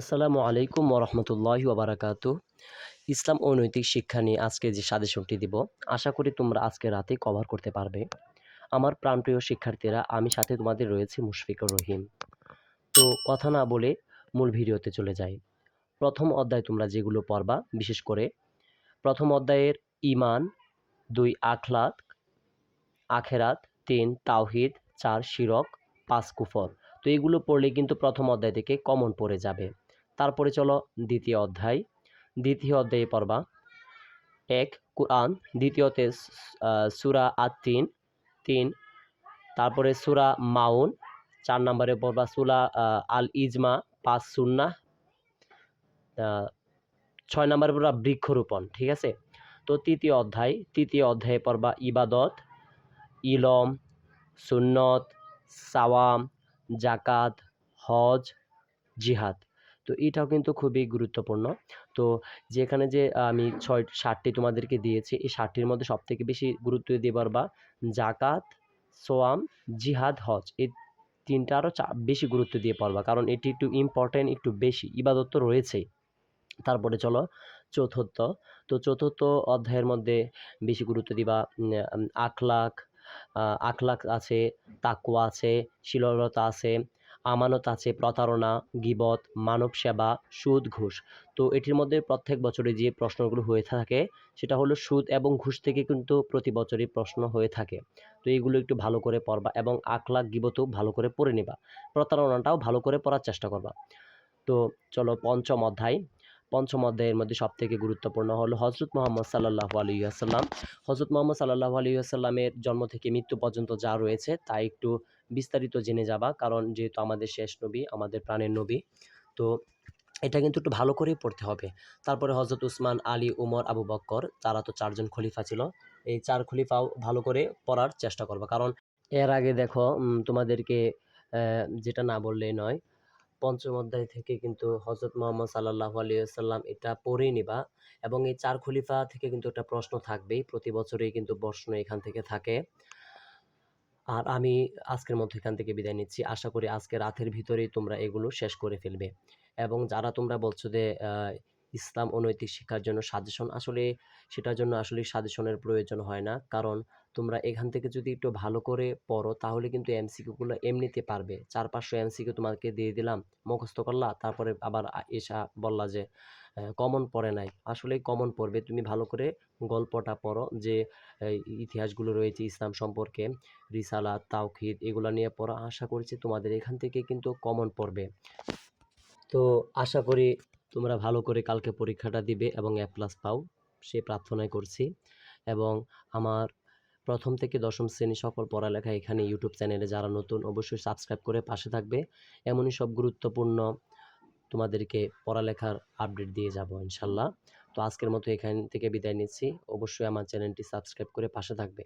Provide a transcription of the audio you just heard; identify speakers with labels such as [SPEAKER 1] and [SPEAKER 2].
[SPEAKER 1] আসসালামু আলাইকুম ওরহমতুল্লাহ ওবারাকাতু। ইসলাম ও নৈতিক শিক্ষা নিয়ে আজকে যে সাজেশনটি দিব, আশা করি তোমরা আজকে রাতে কভার করতে পারবে। আমার প্রাণপ্রিয় শিক্ষার্থীরা, আমি সাথে তোমাদের রয়েছে মুশফিকুর রহিম। তো কথা না বলে মূল ভিডিওতে চলে যাই। প্রথম অধ্যায় তোমরা যেগুলো পড়বা, বিশেষ করে প্রথম অধ্যায়ের ইমান দুই আখলাত আখেরাত, তিন তাওহিদ, চার শিরক, পাঁচ কুফর। তো এগুলো পড়লে কিন্তু প্রথম অধ্যায় থেকে কমন পড়ে যাবে। তারপরে চলো দ্বিতীয় অধ্যায়। দ্বিতীয় অধ্যায়ে পড়বা। এক, কোরআন। দ্বিতীয়তে সুরা আত তিন তিন তারপরে সুরা মাউন। চার নম্বরে পড়বা সুরা আল ইজমা পাঁচ সুন্না ছয় নম্বরে পড়বা বৃক্ষরোপণ, ঠিক আছে? তো তৃতীয় অধ্যায়, তৃতীয় অধ্যায়ে পড়বা ইবাদত, ইলম, সুন্নত, সাওয়াম জাকাত হজ, জিহাদ। তো এটাও কিন্তু খুবই গুরুত্বপূর্ণ। তো যেখানে যে আমি ছয় ষাটটি তোমাদেরকে দিয়েছি, এই ষাটটির মধ্যে সবথেকে বেশি গুরুত্ব দিয়ে পারবা জাকাত সোয়াম, জিহাদ, হজ, এই তিনটা আরও বেশি গুরুত্ব দিয়ে পারবা কারণ এটি একটু ইম্পর্টেন্ট একটু বেশি, ইবাদত তো রয়েছেই। তারপরে চলো চতুর্থ, তো চতুর্থ অধ্যায়ের মধ্যে বেশি গুরুত্ব দিবা আখলাখ আখলাখ আছে তাকুয়া আছে শিলতা আছে আমানত আছে প্রতারণা, গিবত মানব সেবা সুদ, ঘুষ। তো এটির মধ্যে প্রত্যেক বছরে যে প্রশ্নগুলো হয়ে থাকে, সেটা হলো সুদ এবং ঘুষ থেকে কিন্তু প্রতি বছরই প্রশ্ন হয়ে থাকে। তো এইগুলো একটু ভালো করে পড়বা এবং আখলাখ, গিবতও ভালো করে পড়ে নেবা। প্রতারণাটাও ভালো করে পড়ার চেষ্টা করবা। তো চলো পঞ্চম অধ্যায়। পঞ্চম অধ্যায়ের মধ্যে সবথেকে গুরুত্বপূর্ণ হলো হজরত মোহাম্মদ সাল্লাহ আলী আসাল্লাম হজরত মোহাম্মদ সাল্লাহ আলী আসাল্লামের জন্ম থেকে মৃত্যু পর্যন্ত যা রয়েছে, তা একটু বিস্তারিত জেনে যাবা। কারণ যেহেতু আমাদের শেষ নবী, আমাদের প্রাণের নবী, তো এটা কিন্তু একটু ভালো করেই পড়তে হবে। তারপরে হজরত উসমান, আলী, উমর, আবু বক্কর, তারা তো চারজন খলিফা ছিল। এই চার খলিফাও ভালো করে পড়ার চেষ্টা করব। কারণ এর আগে দেখো তোমাদেরকে যেটা না বললেই নয়, পঞ্চম অধ্যায় থেকে কিন্তু হজরত মোহাম্মদ সাল্লাহ আলিয়াল্লাম এটা পড়েই নিবা। এবং এই চার খলিফা থেকে কিন্তু একটা প্রশ্ন থাকবেই। প্রতি বছরেই কিন্তু প্রশ্ন এখান থেকে থাকে। আর আমি আজকের মধ্যে এখান থেকে বিদায় নিচ্ছি। আশা করি আজকে রাতের ভিতরেই তোমরা এগুলো শেষ করে ফেলবে। এবং যারা তোমরা বলছো যে ইসলাম ও নৈতিক শিক্ষার জন্য সাজেশন আসলে সেটার জন্য আসলে সাজেশনের প্রয়োজন হয় না। কারণ তোমরা এখান থেকে যদি একটু ভালো করে পড়ো, তাহলে কিন্তু এমসিকিউগুলো এমনিতে পারবে। চার পাঁচশো এমসিকিউ তোমাকে দিয়ে দিলাম, মুখস্থ করলা, তারপরে আবার এসা বললা যে কমন পড়ে নাই। আসলে কমন পড়বে। তুমি ভালো করে গল্পটা পড়ো যে ইতিহাসগুলো রয়েছে ইসলাম সম্পর্কে রিসালা তাওখিদ এগুলো নিয়ে পড়া। আশা করছি তোমাদের এখান থেকে কিন্তু কমন পড়বে। তো আশা করি তোমরা ভালো করে কালকে পরীক্ষাটা দিবে এবং এ প্লাস পাও, সে প্রার্থনাই করছি। এবং আমার প্রথম থেকে দশম শ্রেণি সকল পড়ালেখা এখানে ইউটিউব চ্যানেলে যারা নতুন অবশ্যই সাবস্ক্রাইব করে পাশে থাকবে। এমনই সব গুরুত্বপূর্ণ তোমাদেরকে পড়ালেখার আপডেট দিয়ে যাব ইনশাল্লাহ। তো আজকের মতো এখান থেকে বিদায় নিচ্ছি। অবশ্যই আমার চ্যানেলটি সাবস্ক্রাইব করে পাশে থাকবে।